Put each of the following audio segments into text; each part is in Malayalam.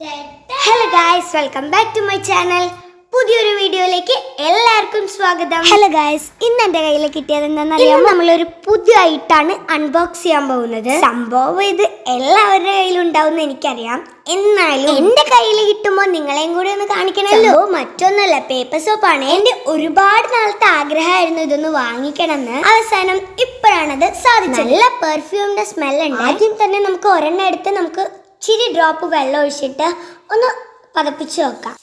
Hello guys welcome back to my channel പുതിയൊരു വീഡിയോയിലേക്ക് എല്ലാവർക്കും സ്വാഗതം. ഹലോ ഗായ്സ് ഇന്ന് എന്റെ കയ്യിൽ കിട്ടിയത് എന്താണെന്നറിയാം നമ്മളൊരു പുതിയ ഐറ്റാണ് അൺബോക്സ് ചെയ്യാൻ പോകുന്നത്. സംഭവം ഇത് എല്ലാവരുടെ കയ്യിലും ഉണ്ടാവും എനിക്കറിയാം. എന്നാലും എന്റെ കയ്യിൽ കിട്ടുമ്പോൾ നിങ്ങളെയും കൂടി ഒന്ന് കാണിക്കണമല്ലോ. മറ്റൊന്നല്ല പേപ്പർ സോപ്പാണ് എന്റെ ഒരുപാട് നാളത്തെ ആഗ്രഹമായിരുന്നു ഇതൊന്ന് വാങ്ങിക്കണമെന്ന്. അവസാനം ഇപ്പോഴാണത് സാധിച്ചത്. നല്ല പെർഫ്യൂമിന്റെ സ്മെൽ ഉണ്ട്. ആദ്യം തന്നെ നമുക്ക് ഒരെണ്ണം എടുത്ത് നമുക്ക് ഇച്ചിരി ഡ്രോപ്പ് വെള്ളം ഒഴിച്ചിട്ട് ഒന്ന് പതപ്പിച്ച് നോക്കാം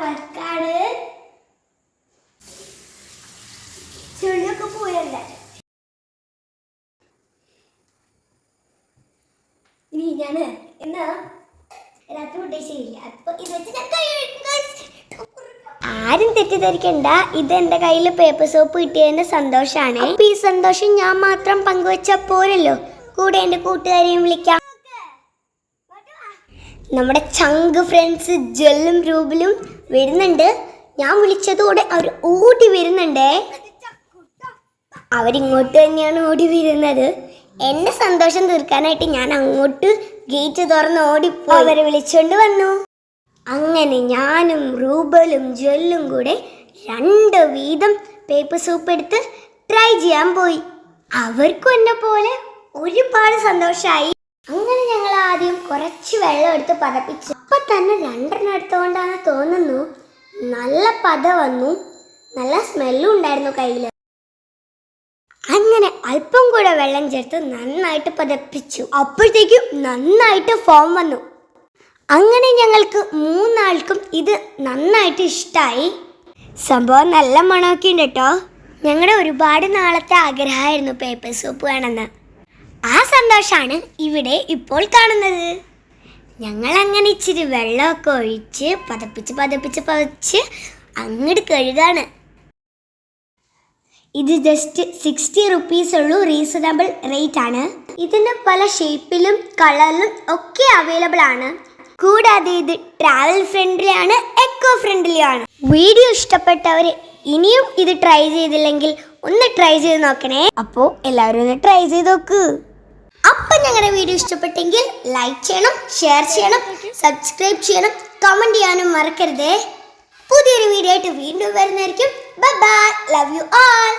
വർക്കാണ്. ചുള്ളിയൊക്കെ പോയല്ലേ ഇനി ഞാൻ എന്നാ രാത്രി ഫുഡ് അപ്പൊ ഇത് വെച്ച് ഞാൻ കൈ കഴുകും, guys. ആരും തെറ്റിദ്ധരിക്കണ്ട. ഇത് എന്റെ കയ്യിൽ പേപ്പർ സോപ്പ് കിട്ടിയതിന്റെ സന്തോഷാണ്. അപ്പൊ ഈ സന്തോഷം ഞാൻ മാത്രം പങ്കുവെച്ച പോരല്ലോ. കൂടെ എന്റെ കൂട്ടുകാരെയും വിളിക്കാം. നമ്മുടെ ചങ്ക് ഫ്രണ്ട്സ് ജെല്ലും രൂപലും വരുന്നുണ്ട്. ഞാൻ വിളിച്ചതോടെ അവർ ഓടി വരുന്നുണ്ടേ. അവരിങ്ങോട്ട് തന്നെയാണ് ഓടി വരുന്നത്. എന്റെ സന്തോഷം തീർക്കാനായിട്ട് ഞാൻ അങ്ങോട്ട് ഗേറ്റ് തുറന്ന് ഓടിപ്പോ അവരെ വിളിച്ചുകൊണ്ട് വന്നു. അങ്ങനെ ഞാനും റൂബലും ജ്വല്ലും കൂടെ രണ്ട് വീതം പേപ്പർ സൂപ്പ് എടുത്ത് ട്രൈ ചെയ്യാൻ പോയി. അവർക്കും എന്നെ പോലെ ഒരുപാട് സന്തോഷമായി അങ്ങനെ ഞങ്ങൾ ആദ്യം കുറച്ച് വെള്ളം എടുത്ത് പതപ്പിച്ചു. അപ്പൊ തന്നെ രണ്ടെണ്ണം എടുത്തുകൊണ്ടാണ് തോന്നുന്നു നല്ല പത വന്നു. നല്ല സ്മെല്ലും ഉണ്ടായിരുന്നു കയ്യിൽ അങ്ങനെ അല്പം കൂടെ വെള്ളം ചേർത്ത് നന്നായിട്ട് പതപ്പിച്ചു. അപ്പോഴത്തേക്കും നന്നായിട്ട് ഫോം വന്നു. അങ്ങനെ ഞങ്ങൾക്ക് മൂന്നാൾക്കും ഇത് നന്നായിട്ട് ഇഷ്ടമായി സംഭവം നല്ല മണമൊക്കെ ഉണ്ട് കേട്ടോ ഞങ്ങളുടെ ഒരുപാട് നാളത്തെ ആഗ്രഹമായിരുന്നു പേപ്പർ സോപ്പ് വേണമെന്ന്. ആ സന്തോഷമാണ് ഇവിടെ ഇപ്പോൾ കാണുന്നത്. ഞങ്ങൾ അങ്ങനെ ഇച്ചിരി വെള്ളമൊക്കെ ഒഴിച്ച് പതപ്പിച്ച് പതപ്പിച്ച് പതച്ച് അങ്ങോട്ട് കഴുകാണ്. ഇത് ജസ്റ്റ് സിക്സ്റ്റി റുപ്പീസ് ഉള്ളൂ റീസണബിൾ റേറ്റ് ആണ്. ഇതിന് പല ഷേപ്പിലും കളറിലും ഒക്കെ അവൈലബിൾ ആണ്. കൂടാതെ ഇത് ട്രാവൽ ഫ്രണ്ട്ലിയാണ് എക്കോ ഫ്രണ്ട്ലി ആണ് വീഡിയോ ഇഷ്ടപ്പെട്ടവർ ഇനിയും ഇത് ട്രൈ ചെയ്തില്ലെങ്കിൽ ഒന്ന് ട്രൈ ചെയ്ത് നോക്കണേ. അപ്പോൾ എല്ലാവരും ഒന്ന് ട്രൈ ചെയ്ത് നോക്ക്. അപ്പം ഞങ്ങളുടെ വീഡിയോ ഇഷ്ടപ്പെട്ടെങ്കിൽ ലൈക്ക് ചെയ്യണം ഷെയർ ചെയ്യണം സബ്സ്ക്രൈബ് ചെയ്യണം കമന്റ് ചെയ്യാനും മറക്കരുതേ. പുതിയൊരു വീഡിയോ ആയിട്ട് വീണ്ടും വരുന്നതായിരിക്കും. Bye bye love you all